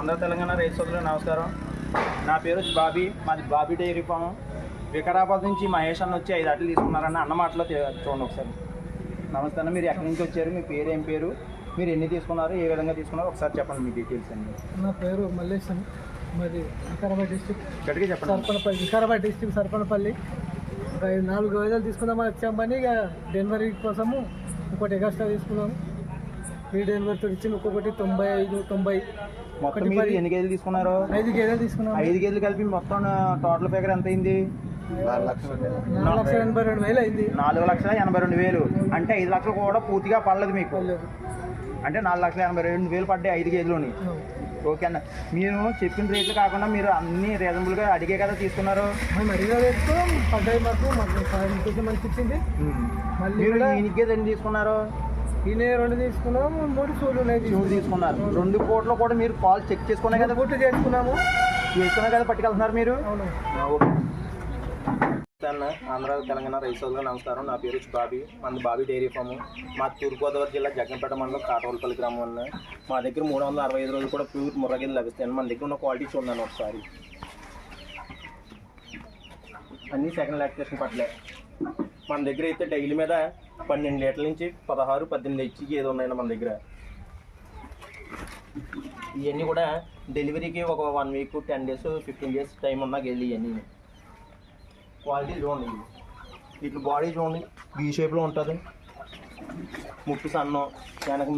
ఆంధ్ర తెలంగాణ రైతు సోదరులు నమస్కారం. నా పేరు బాబీ మాది బాబీ డైరీ ఫామ్. వికారాబాద్ నుంచి మహేష్ అన్న వచ్చి ఐదు అట్లు తీసుకున్నారన్న అన్న మాటలో చూడండి ఒకసారి. నమస్తే అన్న మీరు ఎక్కడి నుంచి వచ్చారు? మీ పేరు ఏం పేరు? మీరు ఎన్ని తీసుకున్నారు? ఏ విధంగా తీసుకున్నారు? ఒకసారి చెప్పండి మీ డీటెయిల్స్ అన్ని. నా పేరు మల్లేశం మాది వికారాబాద్ డిస్టిక్ గట్టిగా చెప్పండి. సర్పనపల్లి వికారాబాద్ డిస్టిక్ సర్పనపల్లి. ఒక ఐదు నాలుగు రోజులు తీసుకుందామని వచ్చామని ఇక డెలివరీ కోసము ఇంకోటి ఎగస్ట్రా తీసుకున్నాము. ఫ్రీ డెలివరీతో ఇచ్చింది ఒక్కొక్కటి తొంభై ఐదు తొంభై మొత్తం మీరు ఎన్ని కేజీలు తీసుకున్నారు? ఐదు గేదెలు తీసుకున్నాము ఐదు కేజీలు కలిపి మొత్తం టోటల్ ఫిగర్ ఎంత అయింది? నాలుగు లక్షల ఎనభై రెండు వేలు అయింది. నాలుగు లక్షల ఎనభై రెండు వేలు. అంటే ఐదు లక్షలు కూడా పూర్తిగా పడలేదు మీకు. అంటే నాలుగు లక్షల ఎనభై రెండు వేలు పడ్డాయి ఐదు కేజీలోని. ఓకే అన్న. మీరు చెప్పిన రేట్లు కాకుండా మీరు అన్ని రీజనబుల్గా అడిగే కదా తీసుకున్నారు. మీరు ఈయనకే రెండు తీసుకున్నారు. ఈయన రెండు తీసుకున్నాము మూడు ఉన్నాయి మూడు తీసుకున్నారు. రెండు కోట్లు కూడా మీరు కాల్ చెక్ చేసుకునే కదా? పూర్తి చేసుకున్నాము. చేసుకునే కదా పట్టుకెళ్తున్నారు మీరు? అన్న ఆంధ్ర తెలంగాణ రైతులకు నమస్కారం. నా పేరు బాబీ మనది బాబీ డైరీ ఫామ్. మా తూర్పుగోదావరి జిల్లా జగ్గంపేట మండలం కాటవలపల్లి గ్రామం అన్న. మా దగ్గర మూడు వందల అరవై ఐదు రోజులు కూడా ప్యూర్ ముర్రగిలు లభిస్తాయి మన దగ్గర ఉన్న క్వాలిటీ చూడండి ఒకసారి. అన్నీ సెకండ్ లాక్టేషన్ పట్లే మన దగ్గర అయితే డైలీ మీద పన్నెండు లీటర్ల నుంచి పదహారు పద్దెనిమిది హెచ్కి ఏదో ఉన్నాయండి మన దగ్గర. ఇవన్నీ కూడా డెలివరీకి ఒక one week ten days fifteen days time ఉన్నా వెళ్ళి ఇవన్నీ క్వాలిటీ చూడండి. ఇవి. ఇట్లా బాడీ చూడండి. బీ షేప్లో ఉంటుంది. ముక్కు సన్నం వెనక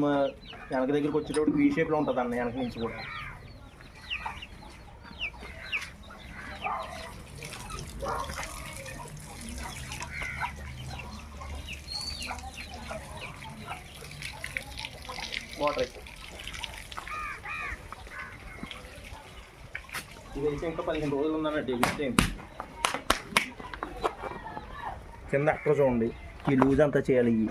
వెనక దగ్గరికి వచ్చేటప్పుడు బీ షేప్లో ఉంటుంది అన్న వెనక నుంచి కూడా. వాటర్ అయితే ఇదైతే ఇంకా పదిహేను రోజులు ఉందన్న డెలివరీ టైం కింద అక్కడ చూడండి. ఈ లూజ్ అంతా చేయాలి ఇవి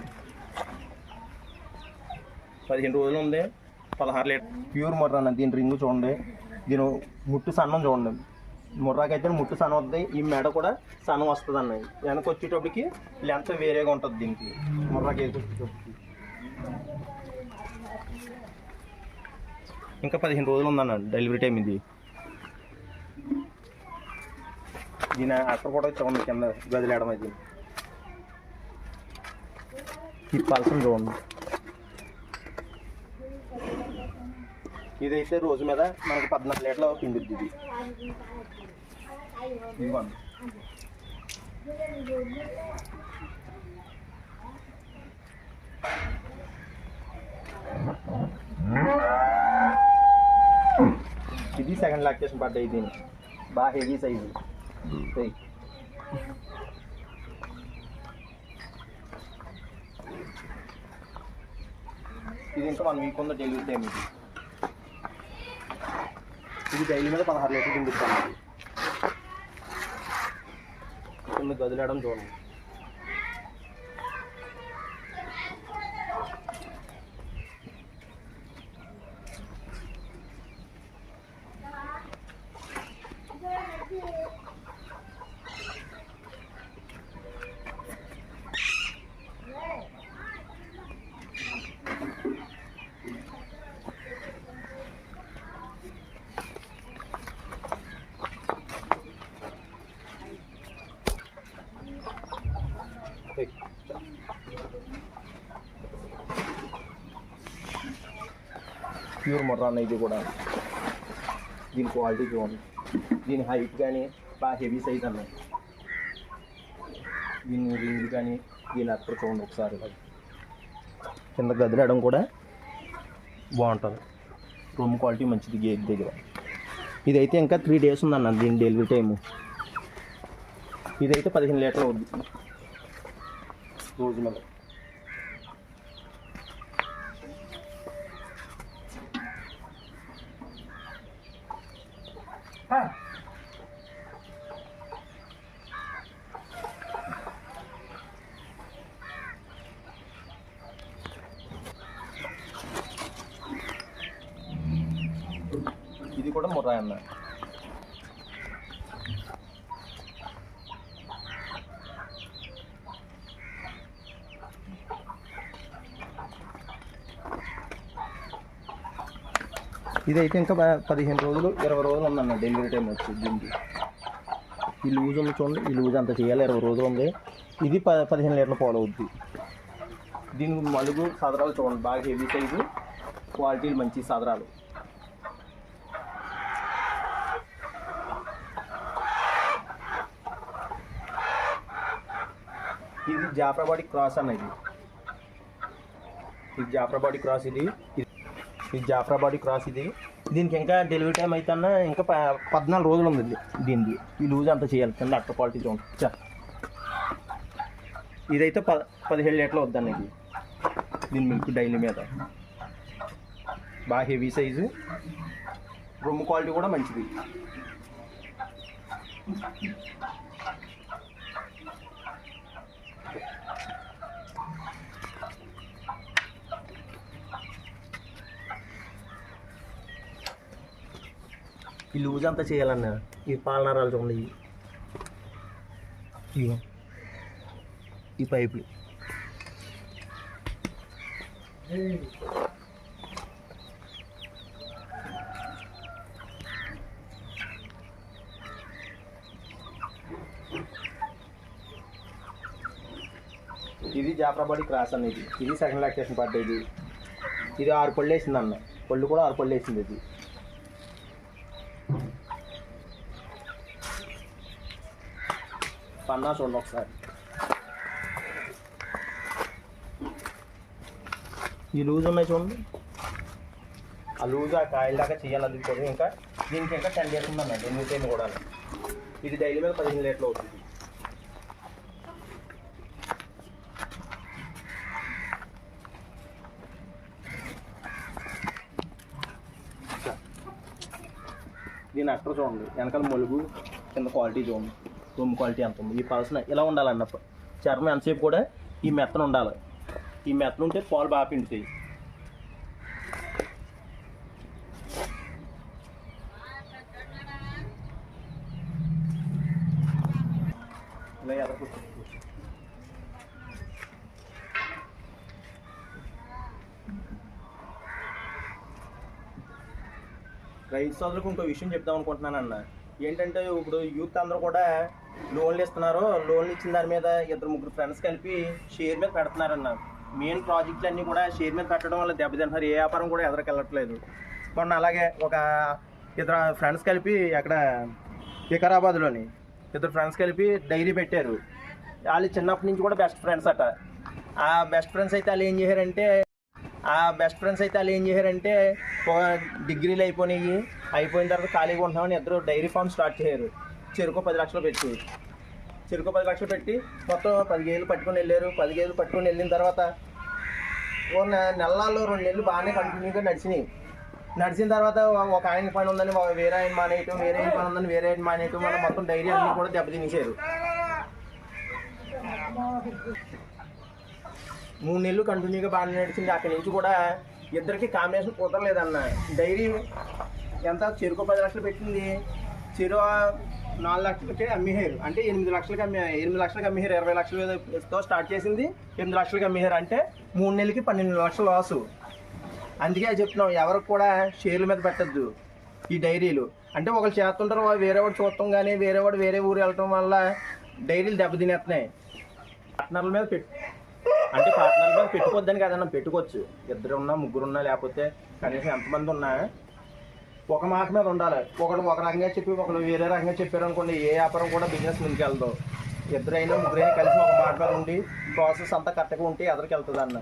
పదిహేను రోజులు ఉంది. పదహారు లీటర్ ప్యూర్ ముర్రా అన్న. దీని రింగు చూడండి. దీని ముట్టు సన్నం చూడండి. ముర్రాకి అయితే ముట్టు సన్నం వస్తుంది ఈ మెడ కూడా సన్నం వస్తుంది అన్న వెనక వచ్చేటప్పటికి లెంత్ వేరేగా ఉంటుంది దీనికి. ముర్రాకి వచ్చేటప్పటికి ఇంకా పదిహేను రోజులు ఉందన్న డెలివరీ టైం ఇది. దీని అక్కడ కూడా చూడండి కింద గదిలేయడం అది ఈ పలసం చూడండి. ఇదైతే రోజు మీద మనకి పద్నాలుగు లీటర్ల పిండుద్ది ఇది. ఇవ్వండి ఇది సెకండ్ లాక్టేషన్ పడ్డాయి దీని బాగా హెవీ సైజు ఇది ఇంకా వన్ వీక్ ఉంది డెలివరీ టైం ఇది ఇది డైలీ మీద పదహారు లీటర్ తిండిస్తాను ఇది కింద గదిలేయడం చూడండి ప్యూర్ మొర్రా అన్న ఇది కూడా. దీని క్వాలిటీ చూడండి. దీని హైట్ కానీ బాగా హెవీ సైజ్ అన్నాయి దీని రింగ్ కానీ దీని అక్కడ చూడండి ఒకసారి. కింద గదిలేయడం కూడా బాగుంటుంది. రూమ్ క్వాలిటీ మంచిది గేట్ దగ్గర. ఇదైతే ఇంకా త్రీ డేస్ ఉందన్న దీని డెలివరీ టైము ఇదైతే పదిహేను లీటర్లు అవుద్ది. రోజు మళ్ళీ ఇది కూడా ముర్రా అన్న ఇది అయితే ఇంకా పదిహేను రోజులు ఇరవై రోజులు ఉందన్న డెలివరీ టైం వచ్చి దీనికి. ఈ లూజ్ ఉంది చూడండి ఈ లూజ్ అంత చేయాలి ఇరవై రోజులు ఉంది. ఇది ప పదిహేను లీటర్లు పాలు అవుద్ది. దీనికి మలుగు సదరాలు చూడండి బాగా హెవీ సైజు క్వాలిటీలు మంచి సదరాలు. ఇది జాఫ్రాబాడి క్రాస్ అన్నది ఇది జాఫ్రాబాడి క్రాస్ ఇది. ఇది జాఫ్రాబాడీ క్రాస్ ఇది. దీనికి ఇంకా డెలివరీ టైం అయితే అన్న ఇంకా ప- పద్నాలుగు రోజులు ఉంది దీనికి ఈ లూజ్ అంతా చేయాలి. కింద అట్ట క్వాలిటీ చూడండి. చా. ఇదైతే ప పదిహేడు లీటర్లు వద్దండి ఇది. దీని మిల్క్ డైలీ మీద. బాగా హెవీ సైజు రొమ్ము క్వాలిటీ కూడా మంచిది. ఈ లూజ్ అంతా చేయాలన్న ఈ పాలనరాలు చూడండి. ఇవి. ఈ పైపులు ఇది జాఫ్రాబాడీ క్రాస్ అన్న ఇది ఇది సెకండ్ లాక్టేషన్ పడ్డది. ఇది ఆరు పళ్ళు వేసింది అన్న. పళ్ళు కూడా ఆరు పళ్ళు వేసింది ఇది. పన్నా చూడండి ఒకసారి. ఈ లూజ్ ఉన్నాయి చూడండి. ఆ లూజ్ ఆ కాయల దాకా చేయాలి అందుకోదు ఇంకా దీనికి ఇంకా టెన్ డేస్ ఉందన్న ఎనిమిది కూడా ఇది డైలీ మీద పదిహేను లీటర్లు అవుతుంది. దీని అక్కడ చూడండి. వెనకాల మొలుగు కింద క్వాలిటీ చూడండి. రూమ్ క్వాలిటీ ఎంత ఉంది? ఈ పలసన ఇలా ఉండాలన్న చర్మం ఎంతసేపు కూడా ఈ మెత్తన ఉండాలి. ఈ మెత్తన ఉంటే పాలు బాగా పిండుతాయి. ఇలా ఎర్ర రైతు సోదరులకు ఇంకో విషయం చెప్దాం అనుకుంటున్నాను అన్న ఏంటంటే ఇప్పుడు యూత్ అందరూ కూడా లోన్లు ఇస్తున్నారు లోన్లు ఇచ్చిన దాని మీద ఇద్దరు ముగ్గురు ఫ్రెండ్స్ కలిపి షేర్ మీద పెడుతున్నారన్న మెయిన్ ప్రాజెక్టులు అన్నీ కూడా షేర్ మీద పెట్టడం వల్ల దెబ్బతింటున్నారు. ఏ వ్యాపారం కూడా ఎదరికెళ్ళట్లేదు మొన్న అలాగే ఒక ఇద్దరు ఫ్రెండ్స్ కలిపి అక్కడ వికారాబాద్లోని ఇద్దరు ఫ్రెండ్స్ కలిపి డైరీ పెట్టారు. వాళ్ళు చిన్నప్పటి నుంచి కూడా బెస్ట్ ఫ్రెండ్స్ అట. ఆ బెస్ట్ ఫ్రెండ్స్ అయితే వాళ్ళు ఏం చేశారంటే ఆ బెస్ట్ ఫ్రెండ్స్ అయితే వాళ్ళు ఏం చేశారంటే ఒక డిగ్రీలు అయిపోయినాయి. అయిపోయిన తర్వాత ఖాళీగా ఉంటున్నామని ఇద్దరు డైరీ ఫామ్ స్టార్ట్ చేశారు. చెరుకు పది లక్షలు పెట్టి. చెరుకు పది లక్షలు పెట్టి మొత్తం పది పట్టుకొని వెళ్ళారు. పది పట్టుకొని వెళ్ళిన తర్వాత ఓ నెలల్లో రెండు నెలలు బాగానే కంటిన్యూగా నడిచినాయి. నడిచిన తర్వాత ఒక- ఆయన పని ఉందని వేరే ఆయన మానేయటం వేరే ఆయన పని ఉందని వేరే ఆయన మానేయటం వల్ల మొత్తం డైరీ అన్నీ కూడా దెబ్బతినేసారు మూడు నెలలు కంటిన్యూగా బాగానే నడిచింది. అక్కడి నుంచి కూడా ఇద్దరికి కాంబినేషన్ కుదరలేదన్న డైరీ ఎంత? చెరుకు పది లక్షలు పెట్టింది. చెరు నాలుగు లక్షలకి అమ్మిహేరు అంటే ఎనిమిది లక్షలకి అమ్మి ఎనిమిది లక్షలకి అమ్మిహేరు ఇరవై లక్షలతో స్టార్ట్ చేసింది ఎనిమిది లక్షలకి అమ్మిహేరు అంటే మూడు నెలలకి పన్నెండు లక్షలు లాసు అందుకే చెప్తున్నాం ఎవరికి కూడా షేర్ల మీద పెట్టద్దు ఈ డైరీలు. అంటే ఒకరు చేస్తుంటారు వేరేవాడు వేరే వాడు చూడటం కానీ వేరే వాడు వేరే ఊరు వెళ్ళటం వల్ల డైరీలు దెబ్బతినేస్తున్నాయి పార్ట్నర్ల మీద పెట్టు అంటే పార్ట్నర్ల మీద పెట్టుకోవద్దని కదన్నా పెట్టుకోవచ్చు. ఇద్దరు ఉన్నా ముగ్గురు ఉన్నా లేకపోతే కనీసం ఎంతమంది ఉన్నా ఒక మాట మీద ఉండాలి. ఒకడు ఒక రకంగా చెప్పి ఒకరు వేరే రకంగా చెప్పారు అనుకోండి ఏ వ్యాపారం కూడా బిజినెస్ ముందుకెళ్దు ఇద్దరైనా ముగ్గురైనా కలిసి ఒక మాట మీద ఉండి ప్రాసెస్ అంతా కరెక్ట్గా ఉంటే ఎదరికి వెళ్తుంది అన్న.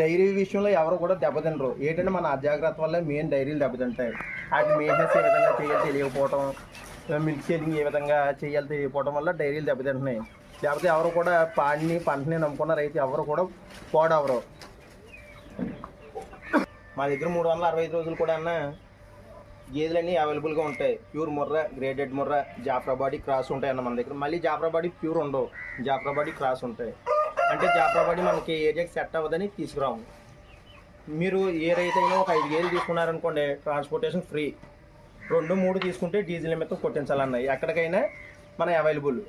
డైరీ విషయంలో ఎవరు కూడా దెబ్బతినరు. ఏంటంటే మన అజాగ్రత్త వల్ల మెయిన్ డైరీలు దెబ్బతింటాయి. అది మెయింటెనెన్స్ ఏ విధంగా చేయాలి తెలియకపోవటం మిల్క్ షేడింగ్ ఏ విధంగా చేయాలి తెలియకపోవడం వల్ల డైరీలు దెబ్బతింటున్నాయి. లేకపోతే ఎవరు కూడా పాడిని పంటని నమ్ముకున్న రైతు ఎవరు కూడా పోడవరు. మా దగ్గర మూడు వందల అరవై ఐదు రోజులు కూడా అన్న గేదెలన్నీ అవైలబుల్గా ఉంటాయి. Pure Murrah graded Murrah Jafarabadi cross ఉంటాయి అన్న మన దగ్గర. మళ్ళీ జాఫ్రాబాడీ ప్యూర్ ఉండవు. జాఫ్రాబాడీ క్రాస్ ఉంటాయి. అంటే జాఫ్రాబాడీ మనకి ఏరియాకి సెట్ అవ్వదని తీసుకురాము. మీరు ఏ రైతు అయినా ఒక ఐదు గేదెలు తీసుకున్నారనుకోండి ట్రాన్స్పోర్టేషన్ ఫ్రీ రెండు మూడు తీసుకుంటే డీజిల్ నిమిత్తం కొట్టించాలన్న ఎక్కడికైనా మన అవైలబుల్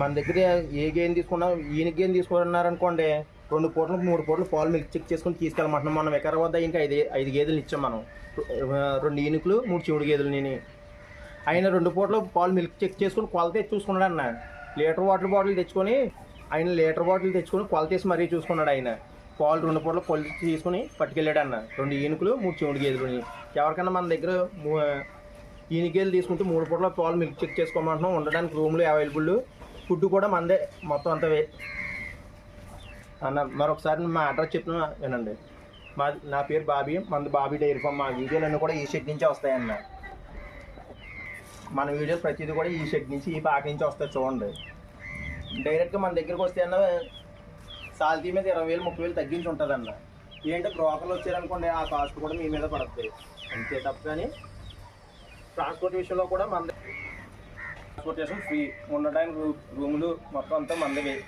మన దగ్గర ఏ గేమ్ తీసుకున్నా ఈయన గేమ్ తీసుకున్నారనుకోండి రెండు పూటలు మూడు పూటలు పాలు మిల్క్ చెక్ చేసుకొని తీసుకెళ్ళమంటున్నాం. మనం ఎకర వద్ద ఇంకా ఐదు ఐదు గేదెలు ఇచ్చాం మనం. రెండు ఈనుకులు మూడు చివుడు గేదెలు నేను. ఆయన రెండు పూటలు పాలు మిల్క్ చెక్ చేసుకొని కొలత చూసుకున్నాడు అన్న. లీటర్ వాటర్ బాటిల్ తెచ్చుకొని ఆయన లీటర్ బాటిల్ తెచ్చుకొని కొలత మరీ చూసుకున్నాడు ఆయన. పాలు రెండు పూటలు కొలత తీసుకొని పట్టుకెళ్ళాడు అన్న. రెండు ఈనుకులు మూడు చివుడు గేదెలు ఎవరికైనా మన దగ్గర మూ- ఈనికేలు తీసుకుంటే మూడు పూటల పాలు మిల్క్ చెక్ చేసుకోమంటున్నాం. ఉండడానికి రూమ్లు అవైలబుల్ ఫుడ్ కూడా మందే మొత్తం అంతా వే అన్న మరొకసారి మా అడ్రస్ చెప్తున్నా వినండి. మా నా పేరు బాబీ మన బాబీ డైరీ ఫామ్. మా వీడియోలన్నీ కూడా ఈ షెడ్ నుంచే వస్తాయన్న. మన వీడియోస్ ప్రతిదీ కూడా ఈ షెడ్ నుంచి ఈ పాక నుంచి వస్తాయి చూడండి. డైరెక్ట్గా మన దగ్గరికి వస్తే అన్న సాల్తీ మీద ఇరవై వేలు ముప్పై వేలు తగ్గించి ఉంటుందన్న. ఏంటంటే బ్రోకర్లు వచ్చారనుకోండి ఆ కాస్ట్ కూడా మీ మీద పడుతుంది అంతే తప్ప కానీ ట్రాన్స్పోర్ట్ విషయంలో కూడా మన ట్రాన్స్పోర్టేషన్ ఫ్రీ. ఉండడానికి రూ- రూములు మొత్తం అంతా మందవి